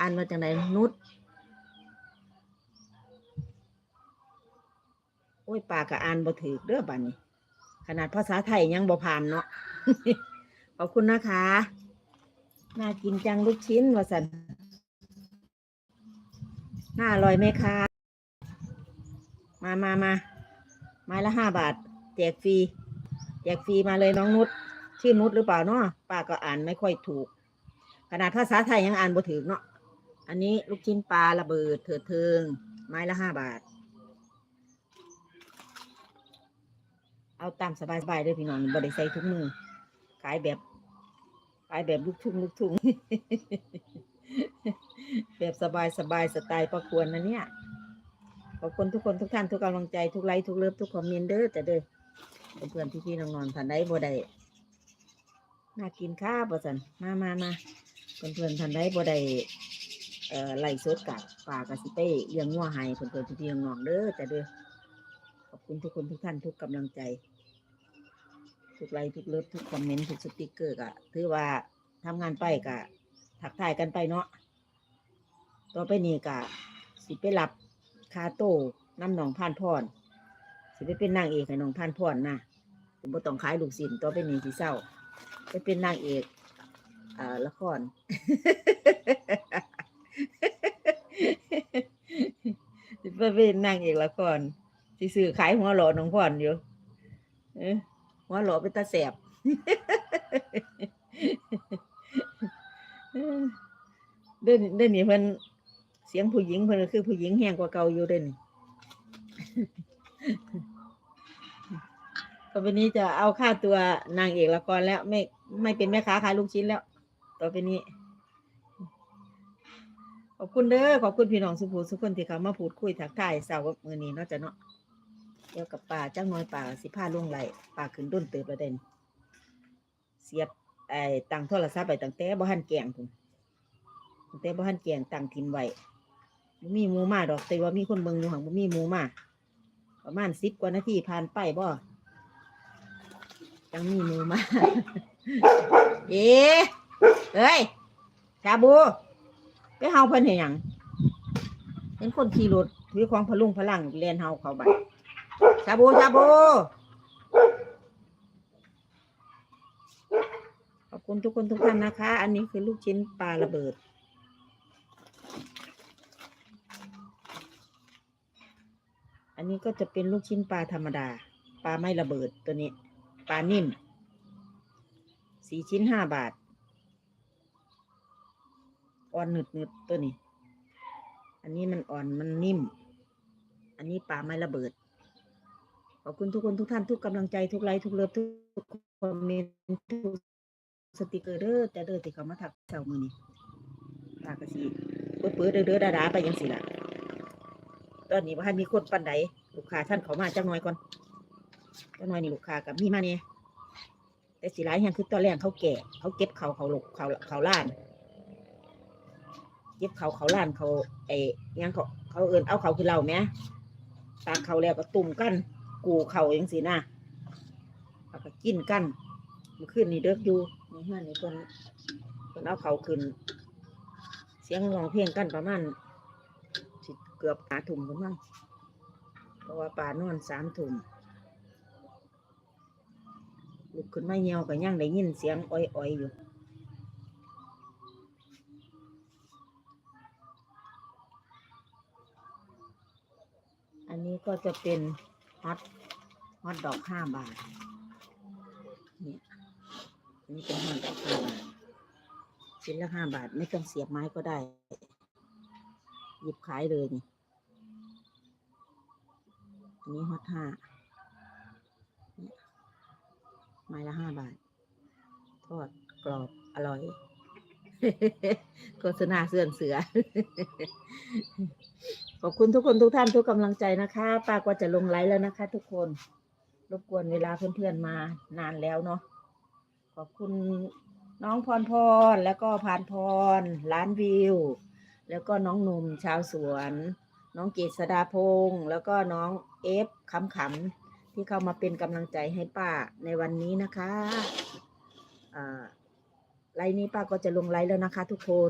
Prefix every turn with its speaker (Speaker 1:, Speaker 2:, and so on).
Speaker 1: อ่านมาจากไหนนุชโอ้ยปากก็อ่านบ่ถือเด้อบัดนี้ ขนาดภาษาไทยยังบ่ผ่านเนาะขอบคุณนะคะ น่ากินจังลูกชิ้นวาสันน่าอร่อยไหมคะ มามามาไม้ละห้าบาท แจกฟรี แจกฟรีมาเลยน้องนุช ชื่อนุชหรือเปล่าเนาะป้าก็อ่านไม่ค่อยถูก ขนาดภาษาไทยยังอ่านบ่ถึงเนาะ อันนี้ลูกชิ้นปลาระเบิดเถิดเทิง ไม้ละห้าบาท เอาตามสบายๆเลยพี่น้องบ่ได้ใส่ทุกมือ ขายแบบขายแบบลูกทุ่งลูกทุ่งแบบสบายสบายสไตล์ประควรนะเนี่ย ขอบคุณทุกคนทุกท่านทุกกำลังใจทุกไลค์ทุกเลิฟทุกคอมเมนต์เด้อแต่เด้อเพื่อนพี่ๆน้องๆท่านใดบ่ได้น่ากินข้าวบ่สันมามามาเพื่อนๆท่านใดบ่ได้ เอ่อไล่สดกับป่ากะสิเป้เลี้ยงงัวให้เพื่อนๆพี่ๆน้องเด้อแต่เด้อขอบคุณทุกคนทุกท่านทุกกำลังใจ ทุกไลค์ทุกเลิฟทุกคอมเมนต์ทุกสติกเกอร์กะถือว่าทำงานไปกะทักทายกันไปเนาะต่อไปนี้กะสิไปรับคาโต้น้ำหนองพานพรสิไปเป็นนางเอกให้น้องพานพรนะผมบ่ต้องขายลูกศิลต่อไปนี้สิเศร้าไปเป็นนางเอกอ่าละคร สิไปเป็นนางเอกละครสิซื้อขายหัวหล่อน้องพรอยู่หัวหล่อเป็นตาแสบเดินเดินนี่เพิ่นเสียงผู้หญิงเพิ่นคือผู้หญิงแห้งกว่าเก่าอยู่เด่นต่อไปนี้จะเอาค่าตัวนางเอกละครแล้ว ไม่ไม่เป็นแม่ค้าขายลูกชิ้นแล้ว ต่อไปนี้ ขอบคุณเด้อขอบคุณพี่น้องสุภูสุคนที่เขามาพูดคุยทักทายสาวกับมือนี้เนาะจ้ะเนาะเกี่ยวกับป่าจ้างน้อยป่าสิผ้าล่วงไหลป่าขึ้นด้นเติบประเด็นเสียบไอ้ตังโทรศัพท์ไปตั้งแต่บ่หันแกงพุ่นตั้งแต่บ่หันแกงตังทิมไว้มีหมูมาดอกแต่ว่ามีคนเบิ่งอยู่หังบ่มีหมูมาประมาณสิบกว่านาทีผ่านไปบ่ยังมีหมูมาเอ๊เอ้ยชาบู ไปเฮาเพิ่นเห็นหยังเป็นคนขี่รถถือของพลุงพลังเรียนเฮาเขาบัดชาบูชาบูขอบคุณทุกคนทุกท่านนะคะ อันนี้คือลูกชิ้นปลาระเบิด อันนี้ก็จะเป็นลูกชิ้นปลาธรรมดา ปลาไม่ระเบิดตัวนี้ ปลานิ่มสี่ชิ้นห้าบาท อ่อนหนึดหนึดตัวนี้ อันนี้มันอ่อนมันนิ่ม อันนี้ปลาไม่ระเบิด ขอบคุณทุกคนทุกท่านทุกกำลังใจทุกไลค์ทุกเลิฟทุกคอมเมนต์ทุกสติกเกอร์เด้อแต่เด้อที่เขามาถักเช้ามือนี้ตากระสีเปื้อเปื้อเด้อเด้อดาดาไปยังสิล่ะตอนนี้ว่าท่านมีคนปันใดลูกค้าท่านเขามาจังน้อยก่อนจังน้อยนี่ลูกค้ากับมีมาเนี่ยแต่สิร้ายแห่งคือตอนแรกเขาแก่เขาเก็บเขาเขาหลกเขาเขาล้าน เก็บเขาเขาล้านเขาไอ้ยังเขาเขาเอินเอาเขาคือเราไหมตากเขาแล้วก็ตุ่มกันกูเขาอย่างสินะเอาก็กินกันเมื่อคืนนี้เด็กอยู่นี่ฮะนี่คนคนเอาเขาขึ้น เสียงร้องเพลงกันประมาณสิเกือบหาถุ่มกันมั้งเพราะว่าป่านอนสามถุ่มลุกขึ้นมาเหี่ยวก็ยังได้ยินเสียงอ้อยๆอยู่ อั นี้ก็จะเป็นฮอตฮอตดอกห้าบาท นี่นนี้เป็นฮอตดอกห้าบาทชิ้นละห้าบาทไม่ต้องเสียบไม้ก็ได้ หยิบขายเลยนี่อันนี้ฮอตห้าไม้ละห้าบาท ทอดกรอบอร่อย โฆษณาเสื่อนเสือ ขอบคุณทุกคนทุกท่านทุกกำลังใจนะคะป้าก็จะลงไลฟ์แล้วนะคะ ทุกคนรบกวนเวลาเพื่อนๆมานานแล้วเนาะขอบคุณน้องพรพรแล้วก็พานพรล้านวิว แล้วก็น้องหนุ่มชาวสวน น้องเกษดาพงศ์แล้วก็น้องเอฟขำๆที่เข้ามาเป็นกำลังใจให้ป้าในวันนี้นะคะไลฟ์นี้ป้าก็จะลงไลฟ์แล้วนะคะ ทุกคน